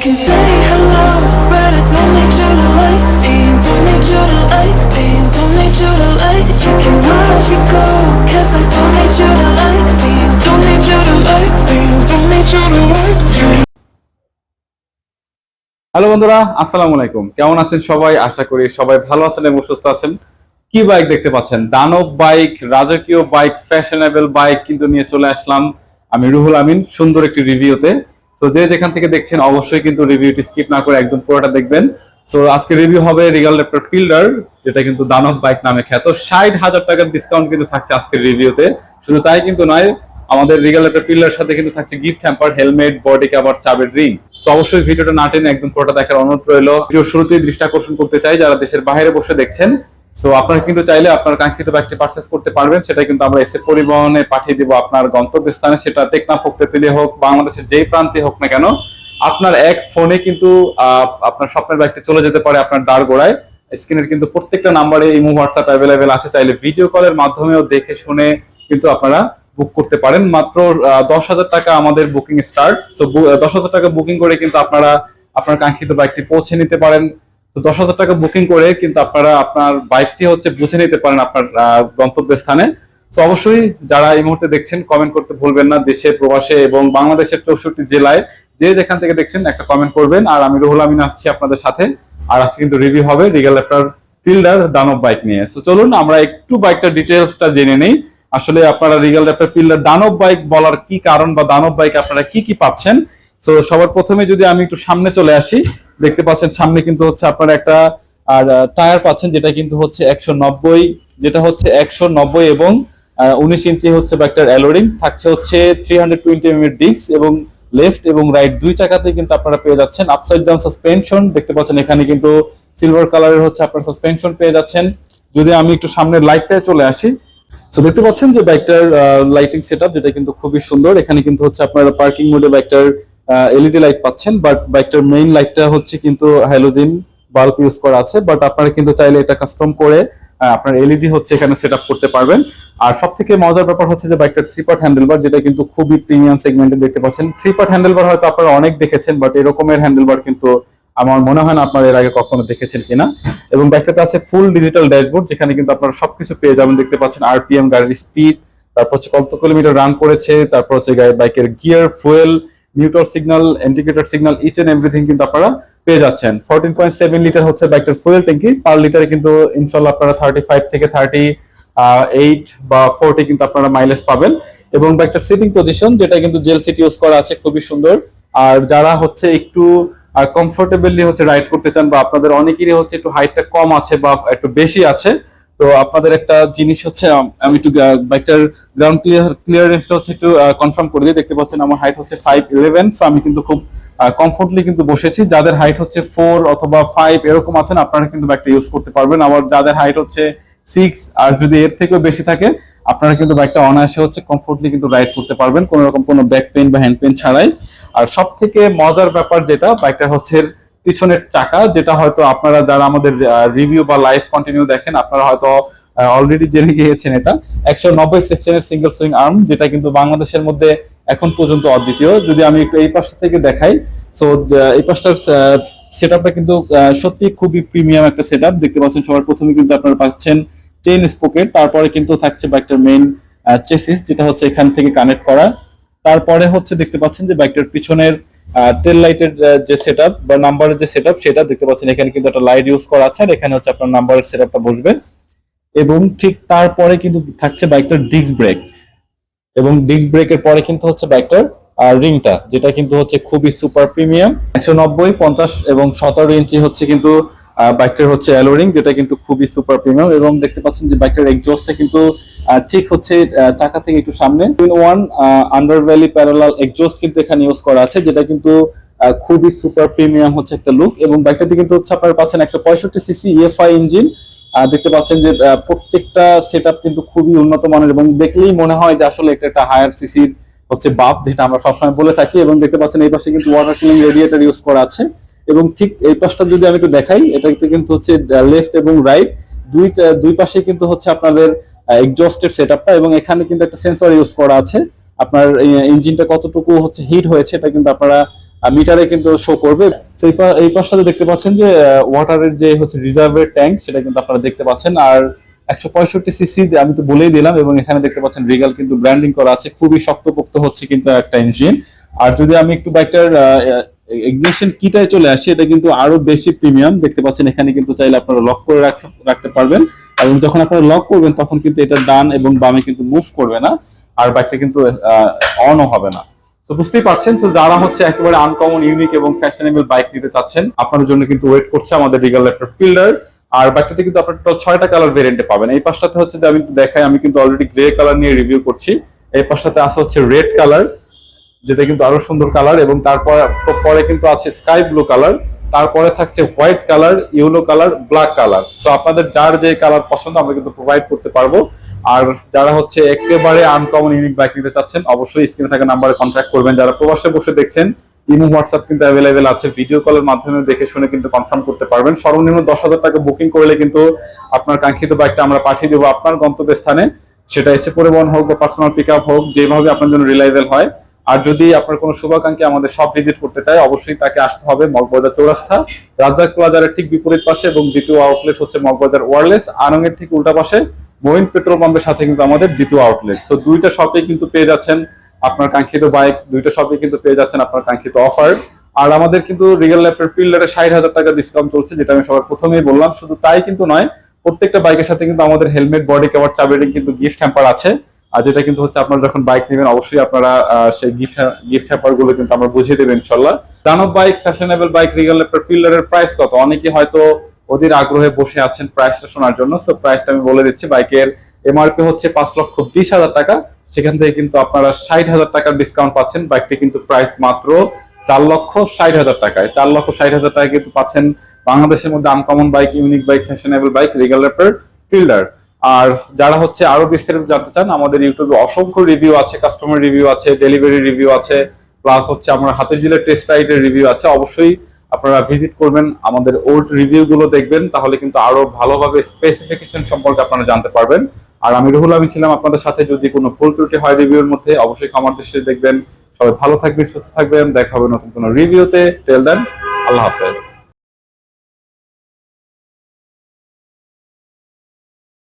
can say hello, but I don't need you to like me. Don't need you to like me. Don't need you to like. You can watch me go, cause I don't need you to like me. Don't need you to like me. Don't need you to like me. Hello বন্ধুরা আসসালামু আলাইকুম কেমন আছেন সবাই আশা করি সবাই ভালো আছেন এবং সুস্থ আছেন কি বাইক দেখতে পাচ্ছেন দানব বাইক রাজকীয় বাইক ফ্যাশনেবল বাইক কিন্তু নিয়ে চলে আসলাম আমি রুহুল আমিন সুন্দর একটি রিভিউতে তো যে যেখান থেকে দেখছেন, অবশ্যই কিন্তু রিভিউটি স্কিপ না করে একদম পুরোটা দেখবেন। তো আজকে রিভিউ হবে রিগাল ল্যাপটপ ফিল্ডার যেটা কিন্তু দানব বাইক নামে খ্যাত। ষাট হাজার টাকার ডিসকাউন্ট কিন্তু থাকছে আজকের রিভিউতে শুধু তাই কিন্তু নয়, আমাদের রিগাল একটা পিলার সাথে কিন্তু থাকছে gift hamper helmet body cover চাবের ring অবশ্যই ভিডিওটা না টেনে একদম পুরোটা দেখার অনুরোধ রইল। ভিডিও শুরুতেই দৃষ্টি আকর্ষণ করতে চাই, যারা দেশের বাইরে বসে দেখছেন সো আপনারা কিন্তু চাইলে আপনার কাঙ্ক্ষিত ব্যাগটি পারচেস করতে পারবেন। সেটা কিন্তু আমরা এসে পরিবহনে পাঠিয়ে দিব আপনার গন্তব্যস্থানে। সেটা টেকনাফ হোক তেতুলি হোক, বাংলাদেশের যেই প্রান্তে হোক না কেন, আপনার এক ফোনে কিন্তু আপনার স্বপ্নের ব্যাগটি চলে যেতে পারে আপনার দ্বার গোড়ায়। স্ক্রিনের কিন্তু প্রত্যেকটা নাম্বারে ইমো হোয়াটসঅ্যাপ অ্যাভেলেবেল আছে। চাইলে ভিডিও কলের মাধ্যমেও দেখে শুনে কিন্তু আপনারা বুক করতে পারেন। মাত্র দশ হাজার টাকা আমাদের বুকিং স্টার্ট সো দশ হাজার টাকা বুকিং করে কিন্তু আপনারা, আপনার কাঙ্ক্ষিত বাইকটি পৌঁছে নিতে পারেন। তো দশ হাজার টাকা বুকিং করে কিন্তু আপনারা আপনার বাইকটি হচ্ছে বুঝে নিতে পারেন আপনার আহ, গন্তব্যস্থানে। তো অবশ্যই যারা এই মুহূর্তে দেখছেন কমেন্ট করতে ভুলবেন না। দেশে প্রবাসে এবং বাংলাদেশের চৌষট্টি জেলায় যে যেখান থেকে দেখছেন একটা কমেন্ট করবেন। আর আমি রুহুল আমিন আসছি আপনাদের সাথে। আর আজকে কিন্তু রিভিউ হবে রিগাল ল্যাপটপ ফিল্ডার দানব বাইক নিয়ে। তো চলুন আমরা একটু বাইকটার ডিটেলসটা জেনে নেই। আসলে আপনারা রিগাল ল্যাপটপ ফিল্ডার দানব বাইক বলার কি কারণ বা দানব বাইক আপনারা কি কি পাচ্ছেন? তো সবার প্রথমে যদি আমি একটু সামনে চলে আসি দেখতে পাচ্ছেন, সামনে কিন্তু হচ্ছে আপনারা একটা, আর টায়ার পাচ্ছেন যেটা কিন্তু হচ্ছে একশো নব্বই, যেটা হচ্ছে একশো নব্বই এবং উনিশ ইঞ্চি হচ্ছে বাইকটার অ্যালোরিং, থাকছে হচ্ছে three hundred twenty M disc এবং লেফট এবং রাইট দুই চাকাতে কিন্তু আপনারা পেয়ে যাচ্ছেন আপসাইড ডাউন সাসপেনশন দেখতে পাচ্ছেন এখানে কিন্তু সিলভার কালারের হচ্ছে আপনার সাসপেনশন পেয়ে যাচ্ছেন। যদি আমি একটু সামনের লাইটটায় চলে আসি, তো দেখতে পাচ্ছেন যে বাইকটার লাইটিং সেটআপ যেটা কিন্তু খুবই সুন্দর, এখানে কিন্তু হচ্ছে আপনারা পার্কিং মোডে বাইকটার এলইডি লাইট পাচ্ছেন বাট বাইকটার মেইন লাইটটা হচ্ছে কিন্তু হ্যালোজিন বাল্ব ইউজ করা আছে বাট আপনারা কিন্তু চাইলে এটা কাস্টম করে আপনার এলইডি হচ্ছে এখানে সেট করতে পারবেন। আর সব থেকে মজার ব্যাপার হচ্ছে যে বাইকটার থ্রি পার্ট হ্যান্ডেলবার যেটা কিন্তু খুবই প্রিমিয়াম সেগমেন্টে দেখতে পাচ্ছেন। থ্রি পার্ট হ্যান্ডেলবার হয়তো আপনারা অনেক দেখেছেন বাট এরকমের হ্যান্ডেলবার কিন্তু আমার মনে হয় না আপনারা এর আগে কখনো দেখেছেন কিনা। এবং বাইকটাতে আছে ফুল ডিজিটাল ড্যাশবোর্ড যেখানে কিন্তু আপনারা সবকিছু পেয়ে যাবেন, দেখতে পাচ্ছেন আরপিএম গাড়ির স্পিড তারপর হচ্ছে কত কিলোমিটার রান করেছে, তারপর হচ্ছে বাইকের gear fuel neutral signal, indicator signal each and everything কিন্তু আপনারা পেয়ে যাচ্ছেন। ফোরটিন পয়েন্ট সেভেন লিটার হচ্ছে বাইকটার ফুয়েল ট্যাঙ্কি পার লিটারে কিন্তু ইনশাল্লাহ আপনারা থার্টি ফাইভ থেকে থার্টি এইট বা ফোরটি কিন্তু আপনারা মাইলেজ পাবেন। এবং বাইকটার সিটিং পজিশন যেটা কিন্তু জেল সিট ইউজ করা আছে, খুবই সুন্দর। আর যারা হচ্ছে একটু কমফোর্টেবলি হচ্ছে রাইড করতে চান বা আপনাদের অনেকেরই হচ্ছে একটু হাইটটা কম আছে বা একটু বেশি আছে তো আপনাদের একটা জিনিস হচ্ছে, আমি একটু বাইকটার গ্রাউন্ড ক্লিয়ার ক্লিয়ারেন্সটা হচ্ছে একটু কনফার্ম করে দিই। দেখতে পাচ্ছেন আমার হাইট হচ্ছে ফাইভ ইলেভেন সো আমি কিন্তু খুব কমফোর্টলি কিন্তু বসেছি। যাদের হাইট হচ্ছে ফোর অথবা ফাইভ এরকম আছেন, আপনারা কিন্তু বাইকটা ইউজ করতে পারবেন। আবার যাদের হাইট হচ্ছে সিক্স আর যদি এর থেকেও বেশি থাকে, আপনারা কিন্তু বাইকটা অনায়াসে হচ্ছে কমফোর্টলি কিন্তু রাইড করতে পারবেন। কোনো রকম কোনো ব্যাক পেন বা হ্যান্ড পেন ছাড়াই। আর সব থেকে মজার ব্যাপার যেটা বাইকটা হচ্ছে পিছনের চাকা, যেটা হয়তো আপনারা যারা আমাদের রিভিউ বা লাইভ কন্টিনিউ দেখেন, আপনারা হয়তো অলরেডি জেনে গিয়েছেন এটা। একশো নব্বই সেকশনের সিঙ্গেল সুইং আর্ম যেটা কিন্তু বাংলাদেশের মধ্যে এখন পর্যন্ত অদ্বিতীয়। যদি আমি একটু এই পাশটা থেকে দেখাই সো এই পাশটার সেট আপটা কিন্তু সত্যি খুবই প্রিমিয়াম একটা সেট দেখতে পাচ্ছেন সবার প্রথমে কিন্তু আপনারা পাচ্ছেন চেইন স্পোকেট তারপরে কিন্তু থাকছে বাইকটার মেইন চেসিস যেটা হচ্ছে এখান থেকে কানেক্ট করা। তারপরে হচ্ছে দেখতে পাচ্ছেন যে বাইকটার পিছনের টেল লাইটের যে সেটআপ বা নাম্বারের যে সেটআপ সেটা দেখতে পাচ্ছেন। এখানে কিন্তু একটা লাইট ইউজ করা আছে আর এখানে হচ্ছে আপনার নাম্বারের সেটআপটা বসবে। এবং ঠিক তারপরে কিন্তু থাকছে বাইকটার ডিস্ক ব্রেক এবং ডিস্ক ব্রেকের পরে কিন্তু হচ্ছে বাইকটার রিংটা যেটা কিন্তু হচ্ছে খুবই সুপার প্রিমিয়াম একশো নব্বই, পঞ্চাশ এবং সতেরো ইঞ্চি হচ্ছে কিন্তু বাইকটার হচ্ছে অ্যালোরিং যেটা কিন্তু খুবই সুপার প্রিমিয়াম এবং দেখতে পাচ্ছেন যে বাইকটার এক্সজস্টটা কিন্তু ঠিক হচ্ছে চাকা থেকে একটু সামনে। One underbelly parallel exhaust কিন্তু এখানে ইউজ করা আছে, যেটা কিন্তু খুবই সুপার প্রিমিয়াম হচ্ছে একটা লুক এবং বাইকটাতে কিন্তু হচ্ছে আপনারা পাচ্ছেন একশো পঁয়ষট্টি সিসি ইএফআই ইঞ্জিন দেখতে পাচ্ছেন যে প্রত্যেকটা সেট কিন্তু খুবই উন্নত মানের এবং দেখলেই মনে হয় যে আসলে এটা একটা হায়ার সিসির হচ্ছে বাপ, যেটা আমরা সবসময় বলে থাকি এবং দেখতে পাচ্ছেন এই পাশে কিন্তু ওয়াটার কুলিং রেডিয়েটর ইউজ করা আছে। এবং ঠিক এই পাশটা যদি আমি একটু দেখাই, এটাতে কিন্তু হচ্ছে লেফট এবং রাইট দুই দুই পাশে কিন্তু হচ্ছে আপনাদের এক্সজস্টের সেট এবং এখানে কিন্তু একটা সেন্সর ইউজ করা আছে। আপনার ইঞ্জিনটা কতটুকু হচ্ছে হিট হয়েছে এটা কিন্তু আপনারা মিটারে কিন্তু শো করবে। এই এই পাশটাতে দেখতে পাচ্ছেন যে ওয়াটারের যে হচ্ছে রিজার্ভের ট্যাঙ্ক সেটা কিন্তু আপনারা দেখতে পাচ্ছেন। আর একশো পঁয়ষট্টি সিসি আমি তো বলেই দিলাম এবং এখানে দেখতে পাচ্ছেন রিগাল কিন্তু ব্র্যান্ডিং করা আছে। খুবই শক্তপোক্ত হচ্ছে কিন্তু একটা ইঞ্জিন আর যদি আমি একটু বাইকটার ইগনিশন কিটায় চলে আসে, এটা কিন্তু আরও বেশি প্রিমিয়াম দেখতে পাচ্ছেন, এখানে কিন্তু চাইলে আপনারা লক করে রাখতে পারবেন। এবং যখন আপনারা লক করবেন, তখন কিন্তু এটা ডান এবং বামে কিন্তু মুভ করবে না, আর বাইকটা কিন্তু অনও হবে না। তো বুঝতেই পারছেন? তো যারা হচ্ছে একেবারে আনকমন ইউনিক এবং ফ্যাশনেবল বাইক নিতে চাচ্ছেন আপনার জন্য কিন্তু ওয়েট করছে আমাদের রিগাল ল্যাপটপ ফিল্ডার আর বাইকটাতে কিন্তু আপনার ছয়টা কালার ভেরিয়েন্টে পাবেন। এই পাশটাতে হচ্ছে যে আমি দেখাই, আমি কিন্তু অলরেডি গ্রে কালার নিয়ে রিভিউ করছি। এই পাশটাতে আছে হচ্ছে রেড কালার যেটা কিন্তু আরও সুন্দর কালার এবং তারপর, পরে কিন্তু আছে স্কাই ব্লু কালার তারপরে থাকছে white colour yellow colour black colour so আপনাদের যার যে কালার পছন্দ, আমরা কিন্তু প্রোভাইড করতে পারব। আর যারা হচ্ছে একেবারে আনকমন ইউনিক বাইক নিতে চাচ্ছেন, অবশ্যই স্ক্রিনে থাকা নাম্বারে কন্ট্যাক্ট করবেন। যারা প্রবাসে বসে দেখছেন, ইমো হোয়াটসঅ্যাপ কিন্তু অ্যাভেলেবেল আছে। ভিডিও কলের মাধ্যমে দেখে শুনে কিন্তু কনফার্ম করতে পারবেন। সর্বনিম্ন দশ হাজার টাকা বুকিং করলে কিন্তু আপনার কাঙ্ক্ষিত বাইকটা আমরা পাঠিয়ে দেবো আপনার গন্তব্যস্থানে। সেটা এসে পরিবহন হোক বা পার্সোনাল পিক আপ হোক, যেভাবে আপনার জন্য রিলায়েবল হয়। আর যদি আপনার কোনো শুভাকাঙ্ক্ষী আমাদের সব ভিজিট করতে চায়, অবশ্যই তাকে আসতে হবে মগবাজার চৌরাস্তা। রাজ্জাক প্লাজারের ঠিক বিপরীত পাশে এবং দ্বিতীয় আউটলেট হচ্ছে মগবাজার ওয়ারলেস আনংয়ের ঠিক উল্টা পাশে মহিন পেট্রোল পাম্পের সাথে কিন্তু আমাদের দ্বিতীয় আউটলেট সো দুইটা শপে কিন্তু পেয়ে যাচ্ছেন আপনার কাঙ্ক্ষিত বাইক দুইটা শপে কিন্তু পেয়ে যাচ্ছেন আপনার কাঙ্ক্ষিত অফার আর আমাদের কিন্তু রিয়েল ল্যাপের ফিল্ডারে ষাট হাজার টাকা ডিসকাউন্ট চলছে, যেটা আমি সবার প্রথমেই বললাম। শুধু তাই কিন্তু নয়, প্রত্যেকটা বাইকের সাথে কিন্তু আমাদের হেলমেট বডি কভার চাবিটিং কিন্তু গিফট হ্যাম্পার আছে। আর যেটা কিন্তু হচ্ছে আপনারা যখন বাইক নেবেন, অবশ্যই আপনারা সেই গিফট গিফট হ্যাম্পারগুলো কিন্তু আমরা বুঝিয়ে দেবেন, ইনশাল্লাহ। দানব bike fashionable bike Regal laptop ফিল্ডারের price কত? অনেকে হয়তো ওদের আগ্রহে বসে আছেন প্রাইসটা শোনার জন্য সো প্রাইসটা আমি বলে দিচ্ছি বাইকের এমআরপি হচ্ছে পাঁচ লক্ষ বিশ হাজার টাকা। সেখান থেকে কিন্তু আপনারা ষাট হাজার টাকার ডিসকাউন্ট পাচ্ছেন বাইকটি কিন্তু প্রাইস মাত্র চার লক্ষ ষাট হাজার টাকায়। চার লক্ষ ষাট হাজার টাকায় কিন্তু পাচ্ছেন বাংলাদেশের মধ্যে uncommon bike unique bike fashionable bike Regal fielder আর যারা হচ্ছে আরও বিস্তারিত জানতে চান, আমাদের ইউটিউবে অসংখ্য রিভিউ আছে কাস্টমার রিভিউ আছে ডেলিভারি রিভিউ আছে প্লাস হচ্ছে আমরা হাতের জিলের টেস্ট রাইডের রিভিউ আছে। অবশ্যই আপনারা ভিজিট করবেন, আমাদের ওল্ড রিভিউ গুলো দেখবেন, তাহলে কিন্তু আরও ভালোভাবে স্পেসিফিকেশন সম্পর্কে আপনারা জানতে পারবেন। আর আমি রুহুল আমি ছিলাম আপনাদের সাথে, যদি কোনো ভুল ত্রুটি হয় রিভিউর মধ্যে, অবশ্যই খামার দৃষ্টি দেখবেন। সবাই ভালো থাকবেন, সুস্থ থাকবেন, দেখা হবে নতুন কোনো রিভিউতে টেল দেন আল্লাহ হাফেজ।